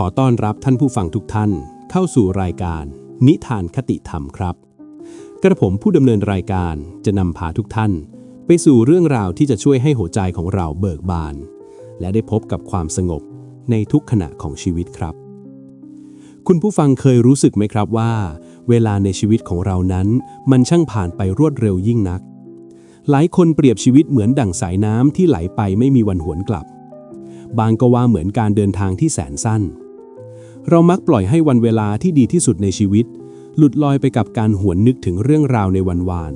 ขอต้อนรับท่านผู้ฟังทุกท่าน เข้าสู่รายการ นิทานคติธรรมครับ กระผมผู้ดำเนินรายการจะนำพาทุกท่าน ไปสู่เรื่องราวที่จะช่วยให้หัวใจของเราเบิกบาน และได้พบกับความสงบในทุกขณะของชีวิตครับ คุณผู้ฟังเคยรู้สึกไหมครับว่า เวลาในชีวิตของเรานั้น มันช่างผ่านไปรวดเร็วยิ่งนัก หลายคนเปรียบชีวิตเหมือนดั่งสายน้ำที่ไหลไปไม่มีวันหวนกลับ บางก็ว่าเหมือนการเดินทางที่แสนสั้น เรามักปล่อยให้วันเวลาที่ดีที่สุดในชีวิต หลุดลอยไปกับการหวนนึกถึงเรื่องราวในวันวาน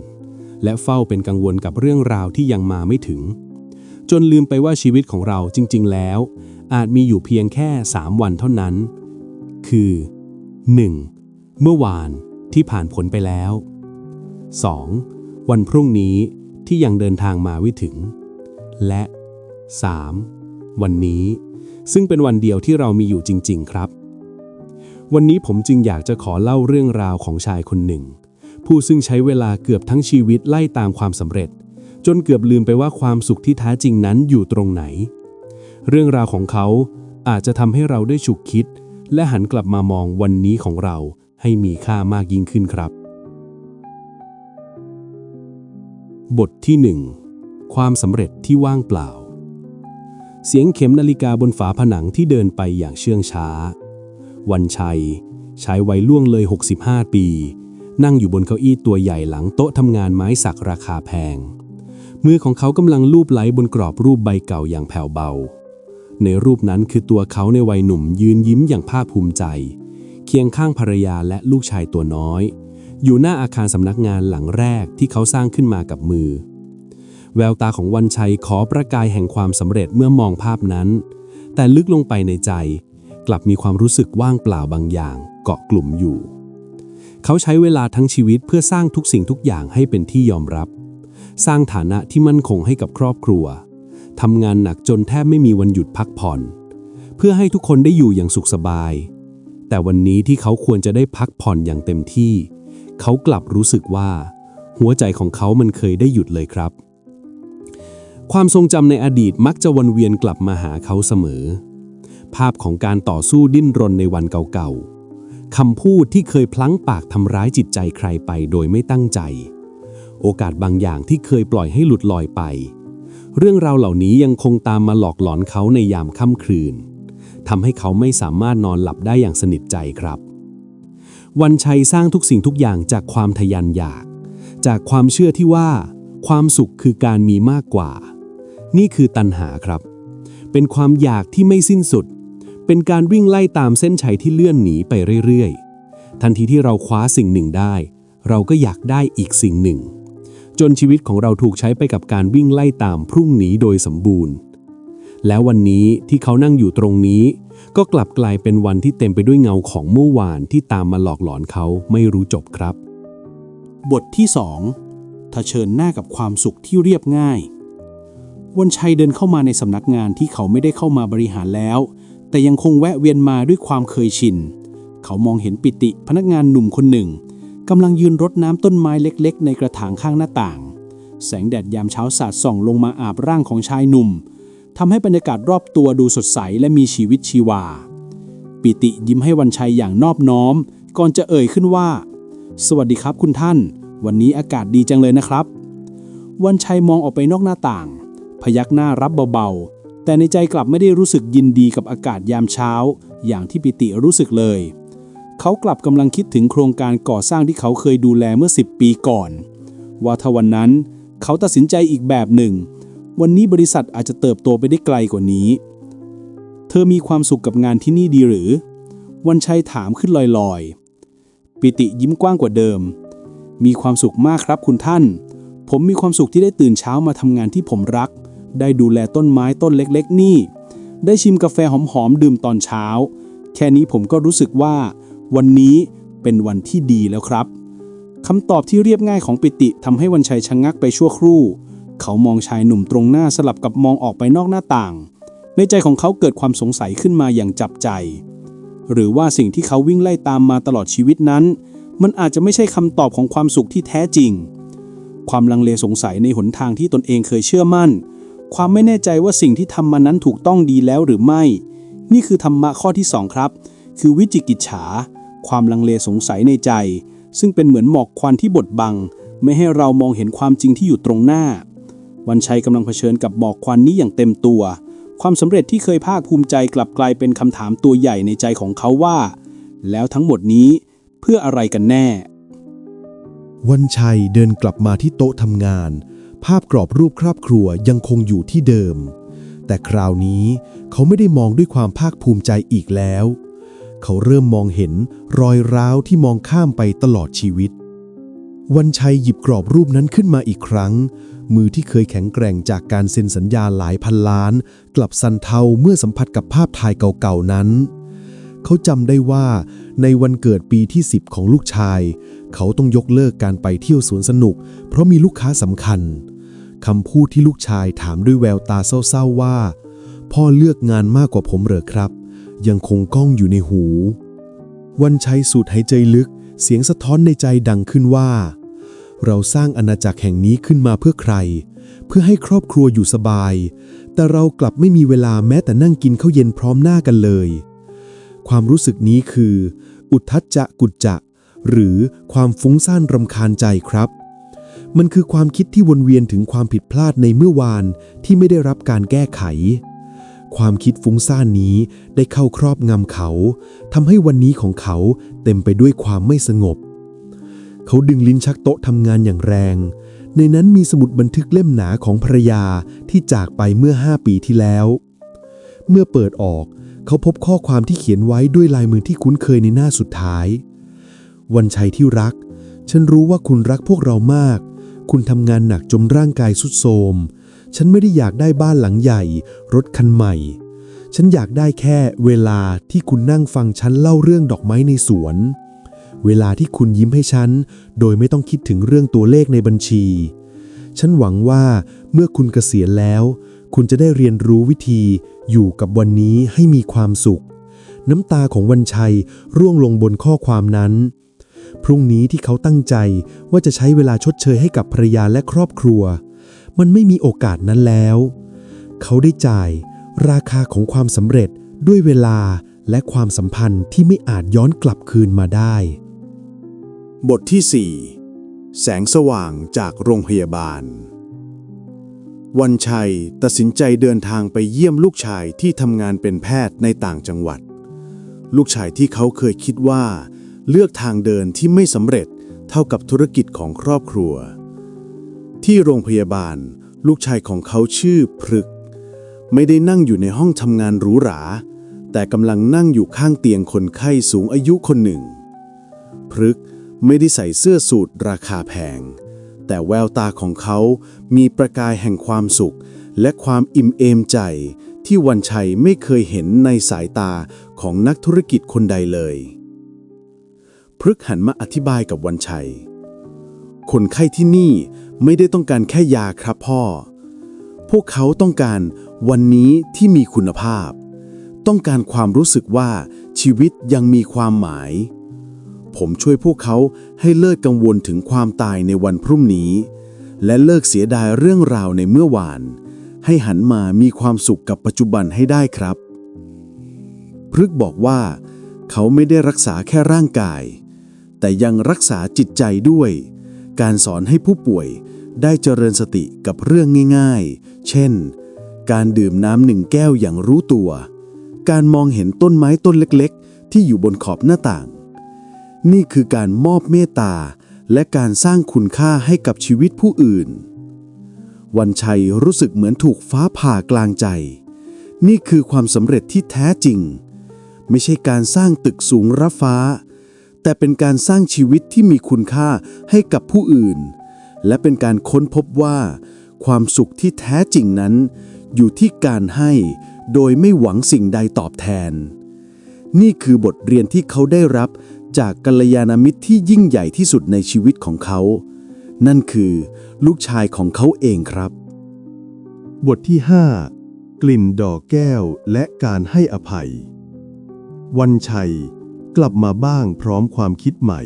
และเฝ้าเป็นกังวลกับเรื่องราวที่ยังมาไม่ถึง จนลืมไปว่าชีวิตของเราจริง ๆ แล้ว อาจมีอยู่เพียงแค่ 3 วันเท่านั้น คือ 1. เมื่อวานที่ผ่านผลไปแล้ว 2. วันพรุ่งนี้ที่ยังเดินทางมาไม่ถึง และ 3. วันนี้ ซึ่งเป็นวันเดียวที่เรามีอยู่จริง ๆ ครับ วันนี้ผมจึงอยากจะขอเล่าเรื่องราวของชายคนหนึ่ง ผู้ซึ่งใช้เวลาเกือบทั้งชีวิตไล่ตามความสำเร็จ จนเกือบลืมไปว่าความสุขที่แท้จริงนั้นอยู่ตรงไหน เรื่องราวของเขาอาจจะทำให้เราได้ฉุกคิด และหันกลับมามองวันนี้ของเราให้มีค่ามากยิ่งขึ้นครับ บทที่ 1 ความสำเร็จที่ว่างเปล่า เสียงเข็มนาฬิกาบนฝาผนังที่เดินไปอย่างเชื่องช้า วันชัย ชายวัยล่วงเลย 65 ปี นั่งอยู่บนเก้าอี้ตัวใหญ่หลังโต๊ะทำงานไม้สักราคาแพง มือของเขากำลังลูบไล้บนกรอบรูปใบเก่าอย่างแผ่วเบา ในรูปนั้นคือตัวเขาในวัยหนุ่มยืนยิ้มอย่างภาคภูมิใจ เคียงข้างภรรยาและลูกชายตัวน้อย อยู่หน้าอาคารสำนักงานหลังแรกที่เขาสร้างขึ้นมากับมือ แววตาของวันชัยขอประกายแห่งความสำเร็จเมื่อมองภาพนั้นแต่ลึกลงไปในใจ กลับมีความรู้สึกว่างเปล่าบางอย่าง เกาะกลุ่มอยู่ เขาใช้เวลาทั้งชีวิตเพื่อสร้างทุกสิ่งทุกอย่างให้เป็นที่ยอมรับ สร้างฐานะที่มั่นคงให้กับครอบครัวทำงานหนักจนแทบไม่มีวันหยุดพักผ่อน เพื่อให้ทุกคนได้อยู่อย่างสุขสบาย แต่วันนี้ที่เขาควรจะได้พักผ่อนอย่างเต็มที่ เขากลับรู้สึกว่า หัวใจของเขามันเคยได้หยุดเลยครับ ความทรงจำในอดีตมักจะวนเวียนกลับมาหาเขาเสมอ ภาพของการต่อสู้ดิ้นรนในวันเก่าๆ คำพูดที่เคยพลั้งปากทำร้ายจิตใจใครไปโดยไม่ตั้งใจ โอกาสบางอย่างที่เคยปล่อยให้หลุดลอยไป เรื่องราวเหล่านี้ยังคงตามมาหลอกหลอนเขาในยามค่ำคืนทำให้เขาไม่สามารถนอนหลับได้อย่างสนิทใจครับ วันชัยสร้างทุกสิ่งทุกอย่างจากความทะยันอยาก จากความเชื่อที่ว่า ความสุขคือการมีมากกว่า นี่คือตัณหาครับ เป็นความอยากที่ไม่สิ้นสุด เป็นการวิ่งไล่ตามเส้นชัยที่เลื่อนหนีไปเรื่อยๆ ทันทีที่เราคว้าสิ่งหนึ่งได้ เราก็อยากได้อีกสิ่งหนึ่ง จนชีวิตของเราถูกใช้ไปกับการวิ่งไล่ตามพรุ่งนี้โดยสมบูรณ์ แล้ววันนี้ที่เขานั่งอยู่ตรงนี้ ก็กลับกลายเป็นวันที่เต็มไปด้วยเงาของเมื่อวานที่ตามมาหลอกหลอนเขาไม่รู้จบครับ บทที่2เผชิญหน้ากับความสุขที่เรียบง่าย วันชัยเดินเข้ามาในสำนักงานที่เขาไม่ได้เข้ามาบริหารแล้ว แต่ยังคงแวะเวียนมาด้วยความเคยชิน เขามองเห็นปิติพนักงานหนุ่มคนหนึ่งกำลังยืนรดน้ำต้นไม้เล็กๆ ในกระถางข้างหน้าต่าง แสงแดดยามเช้าสาดส่องลงมาอาบร่างของชายหนุ่มทำให้บรรยากาศรอบตัวดูสดใสและมีชีวิตชีวา ปิติยิ้มให้วันชัยอย่างนอบน้อม ก่อนจะเอ่ยขึ้นว่า สวัสดีครับคุณท่าน วันนี้อากาศดีจังเลยนะครับ วันชัยมองออกไปนอกหน้าต่าง พยักหน้ารับเบาๆ แต่ในใจกลับไม่ได้รู้สึกยินดีกับอากาศยามเช้า อย่างที่ปิติรู้สึกเลย เขากลับกำลังคิดถึงโครงการก่อสร้างที่เขาเคยดูแลเมื่อ 10 ปีก่อน ว่าถ้าวันนั้นเขาตัดสินใจอีกแบบหนึ่ง วันนี้บริษัทอาจจะเติบโตไปได้ไกลกว่านี้ เธอมีความสุขกับงานที่นี่ดีหรือ วันชัยถามขึ้นลอยๆ ปิติยิ้มกว้างกว่าเดิม มีความสุขมากครับคุณท่าน ผมมีความสุขที่ได้ตื่นเช้ามาทำงานที่ผมรัก ได้ดูแลต้นไม้ต้นเล็กๆ นี่ ได้ชิมกาแฟหอมๆ ดื่มตอนเช้า แค่นี้ผมก็รู้สึกว่า วันนี้เป็นวันที่ดีแล้วครับคำตอบที่เรียบง่ายของปิติทำให้วันชัยชะงงักไปชั่วครู่ เขามองชายหนุ่มตรงหน้าสลับกับมองออกไปนอกหน้าต่าง ในใจของเขาเกิดความสงสัยขึ้นมาอย่างจับใจ หรือว่าสิ่งที่เขาวิ่งไล่ตามมาตลอดชีวิตนั้น มันอาจจะไม่ใช่คำตอบของความสุขที่แท้จริง ความลังเลสงสัยในหนทางที่ตนเองเคยเชื่อมั่น ความไม่แน่ใจว่าสิ่งที่ทำมานั้นถูกต้องดีแล้วหรือไม่ นี่คือธรรมะข้อที่สองครับ คือวิจิกิจฉา ความลังเลสงสัยในใจ ซึ่งเป็นเหมือนหมอกควันที่บดบัง ไม่ให้เรามองเห็นความจริงที่อยู่ตรงหน้า วันชัยกำลังเผชิญกับหมอกควันนี้อย่างเต็มตัว ความสำเร็จที่เคยภาคภูมิใจกลับกลายเป็นคำถามตัวใหญ่ในใจของเขาว่า แล้วทั้งหมดนี้เพื่ออะไรกันแน่ วันชัยเดินกลับมาที่โต๊ะทำงาน ภาพกรอบรูปครอบครัวยังคงอยู่ที่เดิม แต่คราวนี้เขาไม่ได้มองด้วยความภาคภูมิใจอีกแล้ว เขาเริ่มมองเห็นรอยร้าวที่มองข้ามไปตลอดชีวิต วันชัยหยิบกรอบรูปนั้นขึ้นมาอีกครั้ง มือที่เคยแข็งแกร่งจากการเซ็นสัญญาหลายพันล้าน กลับสั่นเทาเมื่อสัมผัสกับภาพถ่ายเก่าๆนั้นเขาจำได้ว่าในวันเกิดปีที่ 10 ของลูกชาย เขาต้องยกเลิกการไปเที่ยวสวนสนุก เพราะมีลูกค้าสำคัญ คำพูดที่ลูกชายถามด้วยแววตาเศร้าๆว่า พ่อเลือกงานมากกว่าผมเหรอครับ ยังคงก้องอยู่ในหู วันชัยสูดหายใจลึก เสียงสะท้อนในใจดังขึ้นว่า เราสร้างอาณาจักรแห่งนี้ขึ้นมาเพื่อใคร เพื่อให้ครอบครัวอยู่สบาย แต่เรากลับไม่มีเวลาแม้แต่นั่งกินข้าวเย็นพร้อมหน้ากันเลย ความรู้สึกนี้คือ อุทธัจจะกุจจะหรือความฟุ้งซ่านรำคาญใจครับ มันคือความคิดที่วนเวียนถึงความผิดพลาดในเมื่อวานที่ไม่ได้รับการแก้ไข ความคิดฟุ้งซ่านนี้ได้เข้าครอบงำเขาทำให้วันนี้ของเขาเต็มไปด้วยความไม่สงบ เขาดึงลิ้นชักโต๊ะทำงานอย่างแรง ในนั้นมีสมุดบันทึกเล่มหนาของภรรยาที่จากไปเมื่อ5ปีที่แล้ว เมื่อเปิดออกเขาพบข้อความที่เขียนไว้ด้วยลายมือที่คุ้นเคยในหน้าสุดท้าย วันชัยที่รัก ฉันรู้ว่าคุณรักพวกเรามาก คุณทำงานหนักจนร่างกายสุดโทรมฉันไม่ได้อยากได้บ้านหลังใหญ่ รถคันใหม่ ฉันอยากได้แค่เวลาที่คุณนั่งฟังฉันเล่าเรื่องดอกไม้ในสวน เวลาที่คุณยิ้มให้ฉัน โดยไม่ต้องคิดถึงเรื่องตัวเลขในบัญชี ฉันหวังว่าเมื่อคุณเกษียณแล้ว คุณจะได้เรียนรู้วิธี อยู่กับวันนี้ให้มีความสุข น้ำตาของวันชัยร่วงลงบนข้อความนั้น พรุ่งนี้ที่เขาตั้งใจว่าจะใช้เวลาชดเชยให้กับภรรยาและครอบครัว มันไม่มีโอกาสนั้นแล้ว เขาได้จ่าย ราคาของความสำเร็จด้วยเวลาและความสัมพันธ์ที่ไม่อาจย้อนกลับคืนมาได้ บทที่ 4 แสงสว่างจากโรงพยาบาล วันชัยตัดสินใจเดินทางไปเยี่ยมลูกชายที่ทำงานเป็นแพทย์ในต่างจังหวัด ลูกชายที่เขาเคยคิดว่า เลือกทางเดินที่ไม่สำเร็จเท่ากับธุรกิจของครอบครัว ที่โรงพยาบาล ลูกชายของเขาชื่อพฤก ไม่ได้นั่งอยู่ในห้องทำงานหรูหรา แต่กำลังนั่งอยู่ข้างเตียงคนไข้สูงอายุคนหนึ่ง พฤกไม่ได้ใส่เสื้อสูทราคาแพง แต่แววตาของเขามีประกายแห่งความสุข และความอิ่มเอมใจที่วันชัยไม่เคยเห็นในสายตาของนักธุรกิจคนใดเลย พฤกษ์หันมาอธิบายกับวันชัย คนไข้ที่นี่ไม่ได้ต้องการแค่ยาครับพ่อ พวกเขาต้องการวันนี้ที่มีคุณภาพ ต้องการความรู้สึกว่าชีวิตยังมีความหมาย ผมช่วยพวกเขาให้เลิกกังวลถึงความตายในวันพรุ่งนี้ และเลิกเสียดายเรื่องราวในเมื่อวาน ให้หันมามีความสุขกับปัจจุบันให้ได้ครับ พฤกษ์บอกว่า เขาไม่ได้รักษาแค่ร่างกาย แต่ยังรักษาจิตใจด้วย การสอนให้ผู้ป่วยได้เจริญสติกับเรื่องง่ายๆ เช่น การดื่มน้ำหนึ่งแก้วอย่างรู้ตัว การมองเห็นต้นไม้ต้นเล็กๆ ที่อยู่บนขอบหน้าต่าง นี่คือการมอบเมตตา และการสร้างคุณค่าให้กับชีวิตผู้อื่น วันชัยรู้สึกเหมือนถูกฟ้าผ่ากลางใจ นี่คือความสำเร็จที่แท้จริง ไม่ใช่การสร้างตึกสูงรับฟ้า แต่เป็นการสร้างชีวิตที่มีคุณค่าให้กับผู้อื่น และเป็นการค้นพบว่า ความสุขที่แท้จริงนั้น อยู่ที่การให้โดยไม่หวังสิ่งใดตอบแทน นี่คือบทเรียนที่เขาได้รับจากกัลยาณมิตรที่ยิ่งใหญ่ที่สุดในชีวิตของเขา นั่นคือลูกชายของเขาเองครับ บทที่ 5 กลิ่นดอกแก้วและการให้อภัย วันชัย กลับมาบ้างพร้อมความคิดใหม่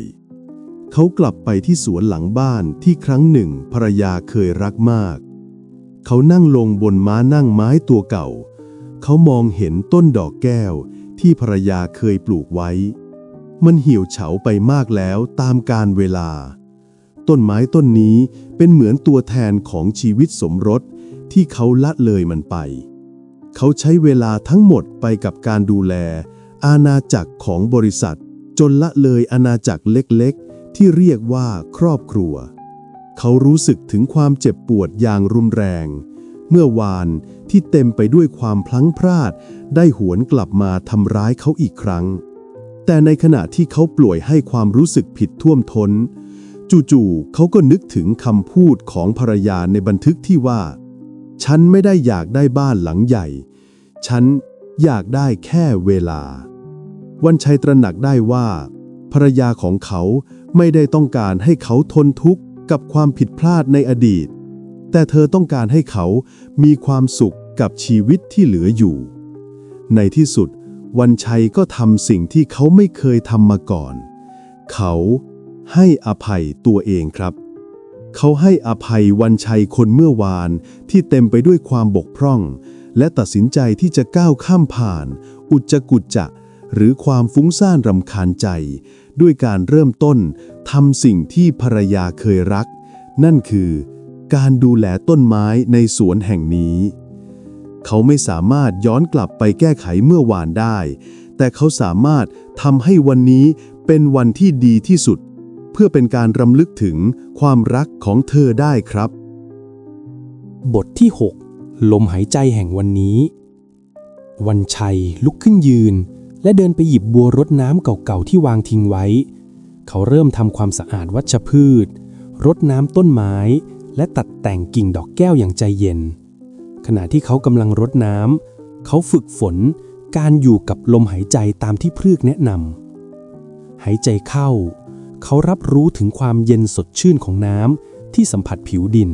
เขากลับไปที่สวนหลังบ้านที่ครั้งหนึ่งภรรยาเคยรักมาก เขานั่งลงบนม้านั่งไม้ตัวเก่า เขามองเห็นต้นดอกแก้วที่ภรรยาเคยปลูกไว้ มันเหี่ยวเฉาไปมากแล้วตามกาลเวลา ต้นไม้ต้นนี้เป็นเหมือนตัวแทนของชีวิตสมรสที่เขาละเลยมันไป เขาใช้เวลาทั้งหมดไปกับการดูแล อาณาจักรของบริษัท จนละเลยอาณาจักรเล็กๆ ที่เรียกว่าครอบครัว เขารู้สึกถึงความเจ็บปวดอย่างรุนแรง เมื่อวานที่เต็มไปด้วยความพลั้งพลาด ได้หวนกลับมาทำร้ายเขาอีกครั้ง แต่ในขณะที่เขาปล่วยให้ความรู้สึกผิดท่วมทน้น จู่ๆเขาก็นึกถึงคำพูดของภรรยาในบันทึกที่ว่า ฉันไม่ได้อยากได้บ้านหลังใหญ่ ฉันอยากได้แค่เวลา วันชัยตระหนักได้ว่า ภรรยาของเขาไม่ได้ต้องการให้เขาทนทุกข์กับความผิดพลาดในอดีต แต่เธอต้องการให้เขามีความสุขกับชีวิตที่เหลืออยู่ ในที่สุด วันชัยก็ทำสิ่งที่เขาไม่เคยทำมาก่อน เขาให้อภัยตัวเองครับ เขาให้อภัยวันชัยคนเมื่อวานที่เต็มไปด้วยความบกพร่อง และตัดสินใจที่จะก้าวข้ามผ่าน อุจจกุจจะ หรือความฟุ้งซ่านรำคาญใจ ด้วยการเริ่มต้นทำสิ่งที่ภรรยาเคยรัก นั่นคือ การดูแลต้นไม้ในสวนแห่งนี้ เขาไม่สามารถย้อนกลับไปแก้ไขเมื่อวานได้ แต่เขาสามารถทำให้วันนี้เป็นวันที่ดีที่สุด เพื่อเป็นการรำลึกถึงความรักของเธอได้ครับ บทที่ 6 ลมหายใจแห่งวันนี้ วันชัยลุกขึ้นยืน และเดินไปหยิบบัวรดน้ำเก่าๆที่วางทิ้งไว้ เขาเริ่มทำความสะอาดวัชพืช รดน้ำต้นไม้ และตัดแต่งกิ่งดอกแก้วอย่างใจเย็น ขณะที่เขากำลังรดน้ำเขาฝึกฝนการอยู่กับลมหายใจตามที่พฤกแนะนำหายใจเข้า เขารับรู้ถึงความเย็นสดชื่นของน้ำที่สัมผัสผิวดิน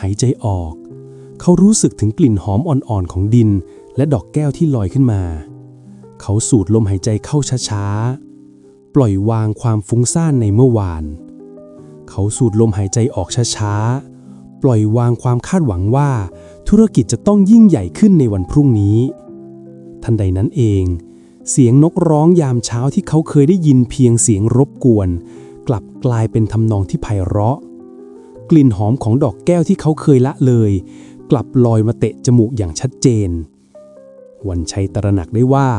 หายใจออก เขารู้สึกถึงกลิ่นหอมอ่อนๆของดิน และดอกแก้วที่ลอยขึ้นมา เขาสูดลมหายใจเข้าช้าๆ ปล่อยวางความฟุ้งซ่านในเมื่อวาน เขาสูดลมหายใจออกช้าๆ ปล่อยวางความคาดหวังว่า ธุรกิจจะต้องยิ่งใหญ่ขึ้นในวันพรุ่งนี้ ทันใดนั้นเอง เสียงนกร้องยามเช้าที่เขาเคยได้ยินเพียงเสียงรบกวน กลับกลายเป็นทำนองที่ไพเราะ กลิ่นหอมของดอกแก้วที่เขาเคยละเลย กลับลอยมาเตะจมูกอย่างชัดเจนวันชัยตระหนักได้ว่า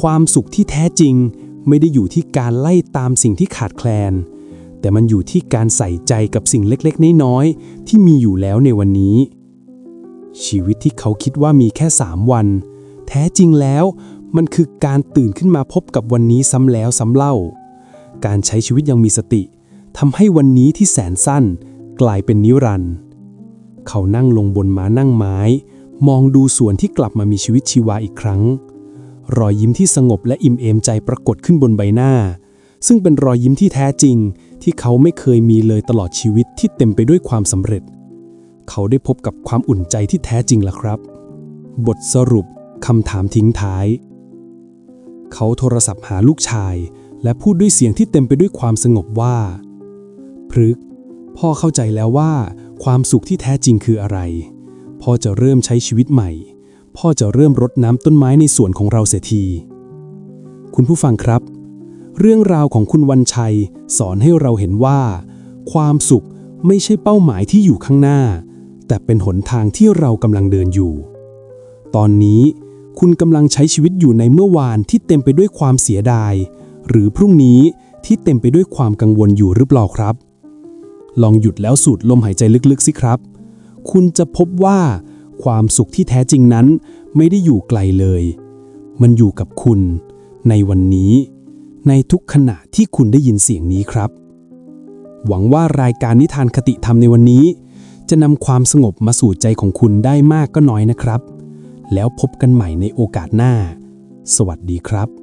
ความสุขที่แท้จริง ไม่ได้อยู่ที่การไล่ตามสิ่งที่ขาดแคลน แต่มันอยู่ที่การใส่ใจกับสิ่งเล็กๆ น้อยๆ ที่มีอยู่แล้วในวันนี้ ชีวิตที่เขาคิดว่ามีแค่สามวัน แท้จริงแล้วมันคือการตื่นขึ้นมาพบกับวันนี้ซ้ำแล้วซ้ำเล่า การใช้ชีวิตยังมีสติทำให้วันนี้ที่แสนสั้น กลายเป็นนิรันดร์เขานั่งลงบนม้านั่งไม้ มองดูสวนที่กลับมามีชีวิตชีวาอีกครั้ง รอยยิ้มที่สงบและอิ่มเอมใจปรากฏขึ้นบนใบหน้า ซึ่งเป็นรอยยิ้มที่แท้จริง ที่เขาไม่เคยมีเลยตลอดชีวิตที่เต็มไปด้วยความสำเร็จ เขาได้พบกับความอุ่นใจที่แท้จริงล่ะครับ บทสรุปคำถามทิ้งท้าย เขาโทรศัพท์หาลูกชาย และพูดด้วยเสียงที่เต็มไปด้วยความสงบว่าพฤกพ่อเข้าใจแล้วว่า ความสุขที่แท้จริงคืออะไร พ่อจะเริ่มใช้ชีวิตใหม่ พ่อจะเริ่มรดน้ำต้นไม้ในสวนของเราเสียที คุณผู้ฟังครับ เรื่องราวของคุณวันชัย สอนให้เราเห็นว่า ความสุขไม่ใช่เป้าหมายที่อยู่ข้างหน้า แต่เป็นหนทางที่เรากำลังเดินอยู่ ตอนนี้คุณกำลังใช้ชีวิตอยู่ในเมื่อวานที่เต็มไปด้วยความเสียดาย หรือพรุ่งนี้ที่เต็มไปด้วยความกังวลอยู่หรือเปล่าครับ ลองหยุดแล้วสูดลมหายใจลึกๆสิครับ คุณจะพบว่า ความสุขที่แท้จริงนั้นไม่ได้อยู่ไกลเลย มันอยู่กับคุณ ในวันนี้ ในทุกขณะที่คุณได้ยินเสียงนี้ครับ หวังว่ารายการนิทานคติธรรมในวันนี้ จะนำความสงบมาสู่ใจของคุณได้มากก็น้อยนะครับ แล้วพบกันใหม่ในโอกาสหน้า สวัสดีครับ